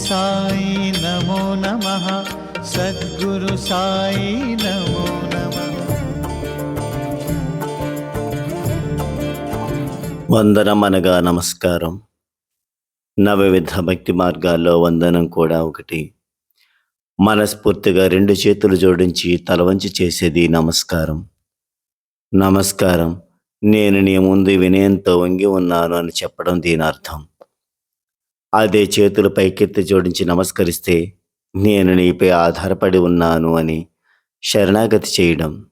సాయి నమో నమ. సద్గురు సాయి నమో నమ. వందనం అనగా నమస్కారం. నవవిధ భక్తి మార్గాల్లో వందనం కూడా ఒకటి. మనస్ఫూర్తిగా రెండు చేతులు జోడించి తలవంచి చేసేది నమస్కారం. నమస్కారం నేను నీ ముందు వినయంతో వంగి ఉన్నాను అని చెప్పడం దీని అర్థం అదే చేతులు పైకెత్తి జోడించి నమస్కరిస్తే నేను నీపై ఆధారపడి ఉన్నాను అని శరణాగతి చేయడం.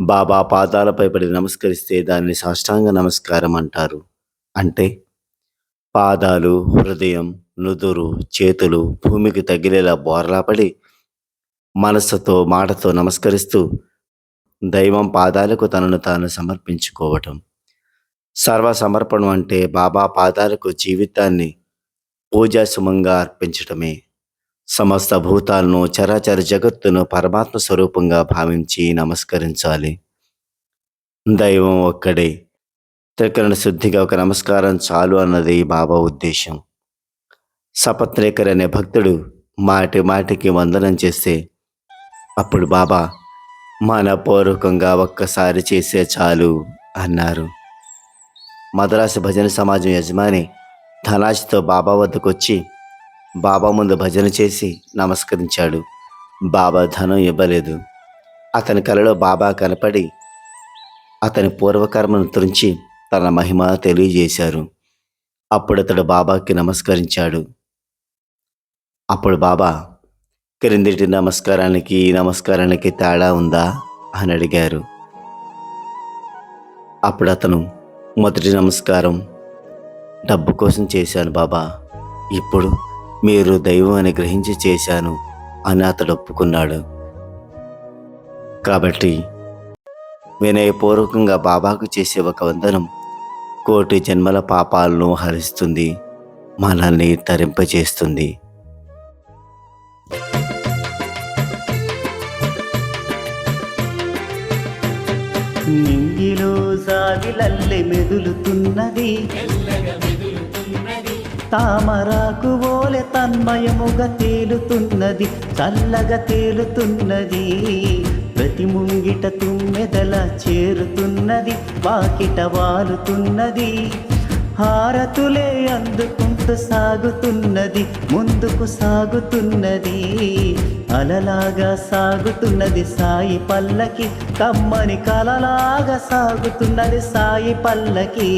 బాబా పాదాలపై పడి నమస్కరిస్తే దానిని సాష్టాంగ నమస్కారం అంటారు. అంటే పాదాలు హృదయం నుదురు చేతులు భూమికి తగిలేలా బోర్లాపడి మనస్సుతో మాటతో నమస్కరిస్తూ దైవం పాదాలకు తనను తాను సమర్పించుకోవటం. సర్వ సమర్పణం అంటే బాబా పాదాలకు జీవితాన్ని పూజా సుమంగా అర్పించటమే. సమస్త భూతాలను చరాచర జగత్తును పరమాత్మ స్వరూపంగా భావించి నమస్కరించాలి. దైవం ఒక్కడే. త్రికరణ శుద్ధిగా ఒక నమస్కారం చాలు అన్నది బాబా ఉద్దేశం. సపత్రేకర్ అనే భక్తుడు మాటి మాటికి వందనం చేస్తే అప్పుడు బాబా మనపూర్వకంగా ఒక్కసారి చేసే చాలు అన్నారు. మద్రాసు భజన సమాజం యజమాని ధనాజ్తో బాబా వద్దకు వచ్చి బాబా ముందు భజన చేసి నమస్కరించాడు. బాబా ధనం ఇవ్వలేదు. అతని కలలో బాబా కనపడి అతని పూర్వకర్మను తురించి తన మహిమ తెలియజేశారు. అప్పుడు అతడు బాబాకి నమస్కరించాడు. అప్పుడు బాబా క్రిందిటి నమస్కారానికి ఈ నమస్కారానికి తేడా ఉందా? అని అడిగారు. అప్పుడు అతను మొదటి నమస్కారం డబ్బు కోసం చేశాను బాబా. ఇప్పుడు మీరు దైవం అని గ్రహించి చేశాను అని అతడు ఒప్పుకున్నాడు. కాబట్టి వినయపూర్వకంగా బాబాకు చేసే ఒక వందనం కోటి జన్మల పాపాలను హరిస్తుంది మనల్ని తరింపచేస్తుంది సాగిలల్లె మెదులుతున్నది. తామరాకు ఓలె తన్మయముగా తేలుతున్నది చల్లగా తేలుతున్నది. ప్రతి ముంగిట తుమ్మెదల చేరుతున్నది వాకిట వాలుతున్నది. హారతులే అందుకుంటూ సాగుతున్నది ముందుకు సాగుతున్నది. అలలాగా సాగుతున్నది సాయి పల్లకి కమ్మని కలలాగా సాగుతున్నది సాయి పల్లకి.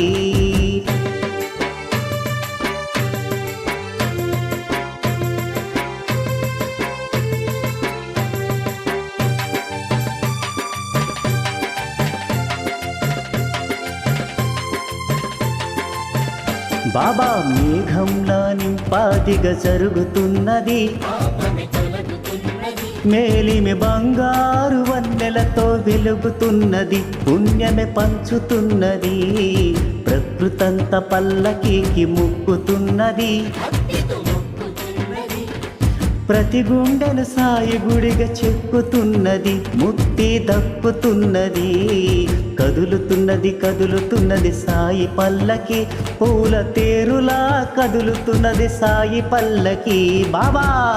బాబా మేఘంలా నింపాదిగా జరుగుతున్నది. మేలిమి బంగారు వన్నెలతో వెలుగుతున్నది. పుణ్యమే పంచుతున్నది. ప్రకృతంత పల్లకీకి ముక్కుతున్నది. ప్రతి గుండెను సాయి గుడిగా చెక్కుతున్నది. ముక్తి దక్కుతున్నది. కదులుతున్నది కదులుతున్నది సాయి పల్లకి. పూల తేరులా కదులుతున్నది సాయి పల్లకి. బాబా!